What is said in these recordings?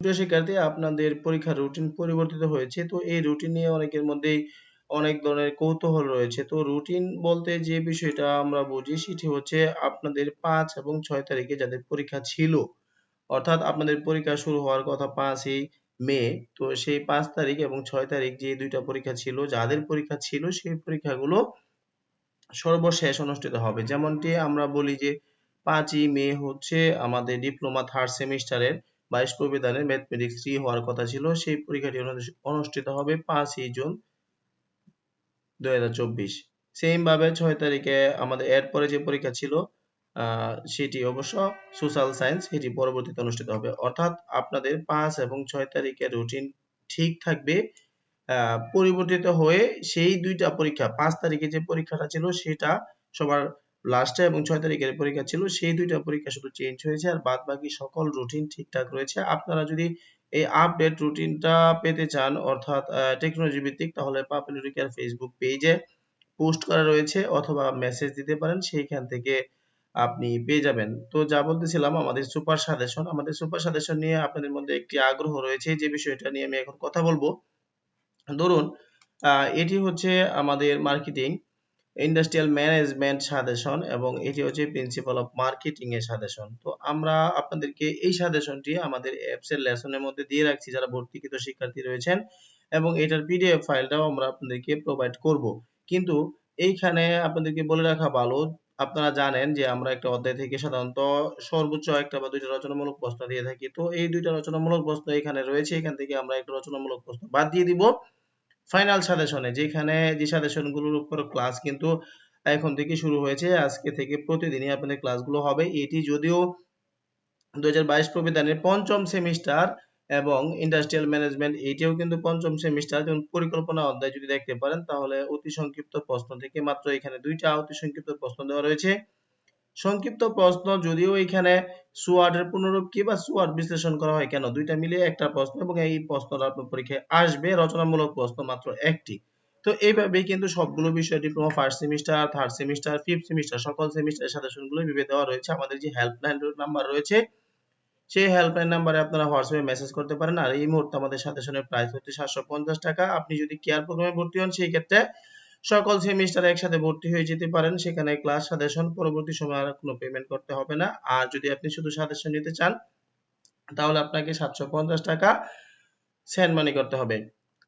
শিক্ষার্থী, আপনাদের পরীক্ষার রুটিন পরিবর্তিত হয়েছে। তো এই রুটিন নিয়ে অনেকের মধ্যেই অনেক ধরনের কৌতূহল রয়েছে। তো রুটিন বলতে যে বিষয়টা আমরা বুঝি, সেটি হচ্ছে আপনাদের পাঁচ এবং ছয় তারিখে যাদের পরীক্ষা ছিল, অর্থাৎ আপনাদের পরীক্ষা শুরু হওয়ার কথা পাঁচই মে, তো সেই পাঁচ তারিখ এবং ছয় তারিখ যে দুইটা পরীক্ষা ছিল, যাদের পরীক্ষা ছিল, সেই পরীক্ষাগুলো সর্বশেষ অনুষ্ঠিত হবে। যেমনটি আমরা বলি যে পাঁচই মে হচ্ছে আমাদের ডিপ্লোমা থার্ড সেমিস্টারের বাইশ প্রবিধানের ম্যাথমেটিক্স থ্রি হওয়ার কথা ছিল। সেই পরীক্ষাটি অনুষ্ঠিত হবে পাঁচই জুন দুই হাজার চব্বিশ। সেম ভাবে ছয় তারিখে আমাদের এরপরে যে পরীক্ষা ছিল সেটি অবশ্য সোশ্যাল সায়েন্স এটি পরবর্তীতে অনুষ্ঠিত হবে। অর্থাৎ আপনাদের পাঁচ এবং ছয় তারিখের রুটিন ঠিক থাকবে। পরিবর্তিত হয়ে সেই দুইটা পরীক্ষা, পাঁচ তারিখে যে পরীক্ষাটা ছিল, সেটা সবার লাস্টে এবং ছয় তারিখের পরীক্ষা ছিল, সেই দুইটা পরীক্ষা শুধু চেঞ্জ হয়েছে আর বাদ বাকি সকল রুটিন ঠিকঠাক রয়েছে। আপনারা যদি এই আপডেট রুটিনটা পেতে চান, অর্থাৎ টেকনোলজি ভিত্তিক, তাহলে পাপুলারি কেয়ার ফেসবুক পেজে পোস্ট করা রয়েছে অথবা মেসেজ দিতে পারেন, সেইখান থেকে আপনি পেয়ে যাবেন। তো যা বলতেছিলাম, আমাদের সুপার সাজেশন আমাদের সুপার সাজেশন নিয়ে আপনাদের মধ্যে একটি আগ্রহ রয়েছে, যে বিষয়টা নিয়ে আমি এখন কথা বলব। ধরুন এটি হচ্ছে আমাদের মার্কেটিং ইন্ডাস্ট্রিয়াল ম্যানেজমেন্ট সাজেশন এবং এটি হচ্ছে প্রিন্সিপাল অফ মার্কেটিং এর সাজেশন তো আমরা আপনাদেরকে এই সাজেশনটি আমাদের অ্যাপস এর লেসনের মধ্যে দিয়ে রাখছি, যারা ভর্তিকৃত শিক্ষার্থী রয়েছেন এবং এটার পিডিএফ ফাইলটাও আমরা আপনাদেরকে প্রোভাইড করব। কিন্তু এইখানে আপনাদেরকে বলে রাখা ভালো, আপনারা জানেন যে আমরা একটা অধ্যায় থেকে সাধারণত সর্বোচ্চ একটা বা দুইটা রচনামূলক প্রশ্ন দিয়ে থাকি। তো এই দুইটা রচনামূলক প্রশ্ন এখানে রয়েছে, এখান থেকে আমরা একটা রচনামূলক প্রশ্ন বাদ দিয়ে দিব। ফাইনাল সাজেশনে যেখানে যে সাজেশনগুলোর উপর ক্লাস কিন্তু এখন থেকে শুরু হয়েছে, আজকে থেকে প্রতিদিনই আপনাদের ক্লাসগুলো হবে। এটি যদিও দু হাজার বাইশ প্রবিধানের পঞ্চম সেমিস্টার এবং ইন্ডাস্ট্রিয়াল ম্যানেজমেন্ট এটিও কিন্তু পঞ্চম সেমিস্টার যেমন পরিকল্পনা অধ্যায় যদি দেখতে পারেন, তাহলে অতি সংক্ষিপ্ত প্রশ্ন থেকে মাত্র এখানে দুইটা অতি সংক্ষিপ্ত প্রশ্ন দেওয়া রয়েছে। সংক্ষিপ্ত প্রশ্ন, যদিও এখানে সুয়ার্ডের পুনরূপ কি বা সুয়ার্ড বিশ্লেষণ করা হয় কেন? দুইটা মিলিয়ে একটা প্রশ্ন এবং এই প্রশ্নটা আপনার পরীক্ষায় আসবে, রচনামূলক প্রশ্ন মাত্র একটি। তো এইভাবেই কিন্তু সবগুলো বিষয় diploma first semester third semester fifth semester সকল সেমিস্টারের সাজেশনগুলো বিবে দেওয়া রয়েছে। আমাদের যে হেল্পলাইন নাম্বার রয়েছে, সেই হেল্পলাইন নাম্বারে আপনারা হোয়াটসঅ্যাপে মেসেজ করতে পারেন। আর এই মুহূর্তে আমাদের সাজেশনের প্রাইস হচ্ছে সাতশো পঞ্চাশ টাকা। আপনি যদি কেয়ার প্রোগ্রামে ভর্তি হন, সেই ক্ষেত্রে সকল সেমিস্টার একসাথে ভর্তি হয়ে যেতে পারেন। সেখানে ক্লাস সাজেশন পরবর্তী সময় আর কোনো পেমেন্ট করতে হবে না। আর যদি আপনি শুধু সাজেশন নিতে চান, তাহলে আপনাকে সাতশো টাকা সেন্ড মানি করতে হবে।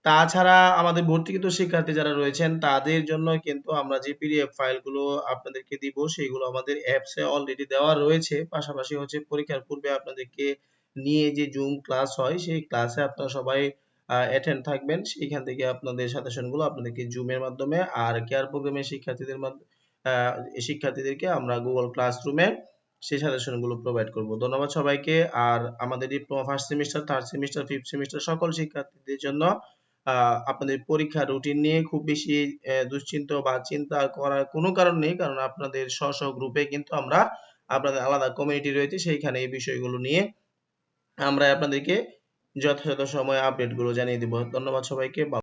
তাছাড়া আমাদের ভর্তিকৃত শিক্ষার্থী যারা রয়েছেন, তাদের জন্য কিন্তু আমরা যে পিডিএফ ফাইলগুলো আপনাদেরকে দিব সেগুলো আমাদের অ্যাপসে অলরেডি দেওয়া রয়েছে। পাশাপাশি হচ্ছে পরীক্ষার পূর্বে আপনাদেরকে নিয়ে যে জুম ক্লাস হয়, সেই ক্লাসে আপনারা সবাই অ্যাটেন্ড থাকবেন। সেইখান থেকে আপনাদের সাজেশনগুলো আপনাদেরকে জুমের মাধ্যমে আর কেয়ার প্রোগ্রামের শিক্ষার্থীদের মাধ্যমে শিক্ষার্থীদেরকে আমরা গুগল ক্লাসরুমে সেই সাজেশনগুলো প্রোভাইড করব। ধন্যবাদ সবাইকে। আর আমাদের diploma first semester third semester fifth semester সকল শিক্ষার্থীদের জন্য আপনাদের পরীক্ষা রুটিন নিয়ে খুব বেশি দুশ্চিন্তা বা চিন্তা করার কোনো কারণ নেই। কারণ আপনাদের স্ব স্ব গ্রুপে কিন্তু আমরা আপনাদের আলাদা কমিউনিটি রয়েছে। সেইখানে এই বিষয়গুলো নিয়ে আমরা আপনাদেরকে যথাযথ সময়ে আপডেটগুলো জানিয়ে দিব। ধন্যবাদ সবাইকে